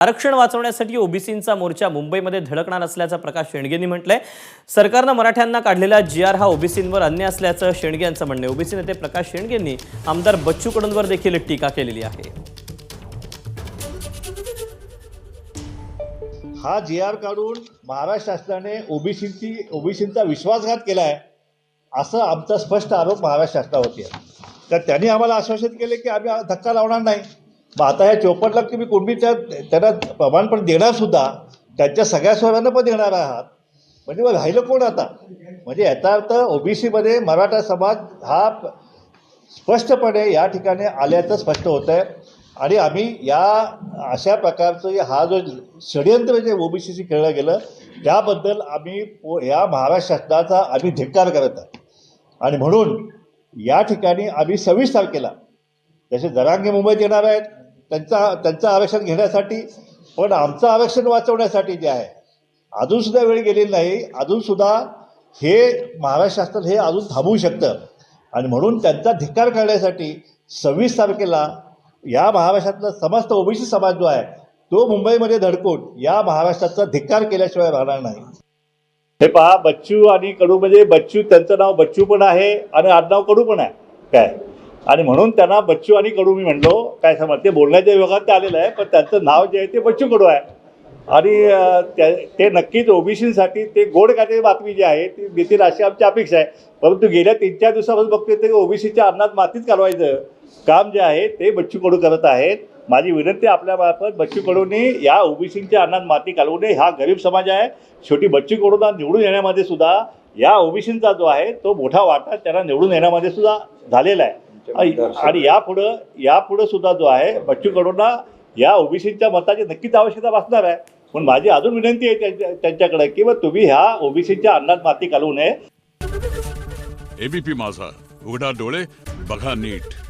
आरक्षण वाचवण्यासाठी ओबीसींचा मोर्चा मुंबईमध्ये धडकणार असल्याचं प्रकाश शेंडगेंनी म्हटलंय. सरकारनं मराठ्यांना काढलेला जी आर हा ओबीसींवर अन्याय असल्याचं शेंडगे यांचं म्हणणं आहे. ओबीसी नेते प्रकाश शेंडगेंनी आमदार बच्चू कडूंवर देखील टीका केलेली आहे. हा जी आर काढून महाराष्ट्र शासनाने ओबीसीची ओबीसींचा विश्वासघात केला आहे असं आमचा स्पष्ट आरोप महाराष्ट्र शासनावरती आहे. तर त्यांनी आम्हाला आश्वासित केले की आम्ही धक्का लावणार नाही. मग आता ह्या चोपन्न लाख तुम्ही कुणबीच्या त्यांना प्रमाणपण देणार सुद्धा त्यांच्या सगळ्या स्वरांना पण देणार आहात. म्हणजे मग राहिलं कोण आता? म्हणजे याचा अर्थ ओबीसीमध्ये मराठा समाज हा स्पष्टपणे या ठिकाणी आल्याचं स्पष्ट होतं आहे आणि आम्ही या अशा प्रकारचं हा जो षडयंत्र जे ओबीसीशी खेळलं गेलं त्याबद्दल आम्ही पो- या महाराष्ट्र शासनाचा आम्ही धिक्कार करत आहे आणि म्हणून या ठिकाणी आम्ही सव्वीस तारखेला जसे जरांगे मुंबईत येणार आहेत त्यांचा त्यांचं आरक्षण घेण्यासाठी पण आमचं आरक्षण वाचवण्यासाठी जे आहे अजूनसुद्धा वेळ गेलेली नाही. अजूनसुद्धा हे महाराष्ट्र शासन हे अजून थांबवू शकतं. आणि म्हणून त्यांचा धिक्कार करण्यासाठी सव्वीस तारखेला या महाराष्ट्रातला समस्त ओबीसी समाज जो आहे तो मुंबईमध्ये धडकून या महाराष्ट्राचा धिक्कार केल्याशिवाय राहणार नाही. हे पहा बच्चू आणि कडू म्हणजे बच्चू त्यांचं नाव बच्चू पण आहे आणि आडनाव कडू पण आहे. काय? आणि म्हणून त्यांना बच्चू आणि कडू मी म्हणलो काय समज ते बोलण्याच्या विभागात ते आलेलं आहे पण त्यांचं नाव जे आहे ते बच्चू कडू आहे. आणि त्या- ते नक्कीच ओबीसीसाठी ते गोड काहीतरी बातमी जी आहे ती देतील अशी आमची अपेक्षा आहे. परंतु गेल्या तीन चार दिवसापासून बघतोय ते ओबीसीच्या अन्नात मातीच कालवायचं काम जे आहे ते बच्चू कडू करत आहेत. माझी विनंती आपल्या मार्फत बच्चू कडूंनी या ओबीसीच्या अन्नात माती घालवू नये. हा गरीब समाज आहे. शेवटी बच्चू कडूंना निवडून येण्यामध्ये सुद्धा या ओबीसींचा जो आहे तो मोठा वाटा त्यांना निवडून येण्यामध्ये सुद्धा झालेला आहे. आणि- यापुढं यापुढं सुद्धा जो आहे बच्चू कडूंना या ओबीसीच्या मताची नक्कीच आवश्यकता भासणार आहे. पण माझी अजून विनंती आहे त्यांच्या- त्यांच्याकडे की बा तुम्ही ह्या ओबीसीच्या अन्नात माती घालवू नये. एबीपी माझा. उघडा डोळे बघा नीट.